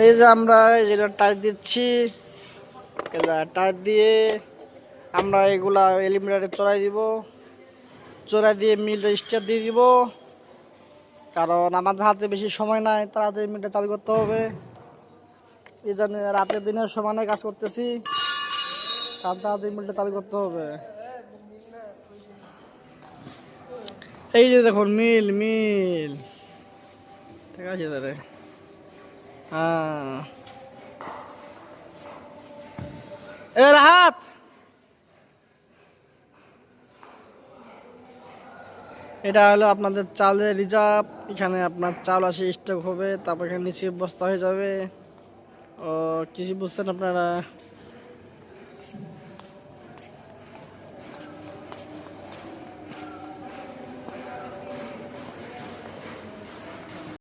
এই যে আমরা যেটা টায়ার দিচ্ছি এগুলা টায়ার দিয়ে আমরা এগুলা এলিমিটারে চড়াই দিব। চড়াই দিয়ে মিলটা স্টার্ট দিয়ে দিব। কারণ আমাদের হাতে বেশি সময় নাই, তাড়াতাড়ি মিলটা চালু করতে হবে। এই জন্য রাতের দিনের সমানে কাজ করতেছি। কারণ তাড়াতাড়ি মিলটা চালু করতে হবে। এই যে দেখুন মিল মিল ঠিক আছে দাদা এ, রাহাত! এটা হলো আপনাদের চালের রিজার্ভ। এখানে আপনার চাল আসে স্টক হবে, তারপর এখানে নিচে বস্তা হয়ে যাবে। ও কিছু বুঝছেন আপনারা?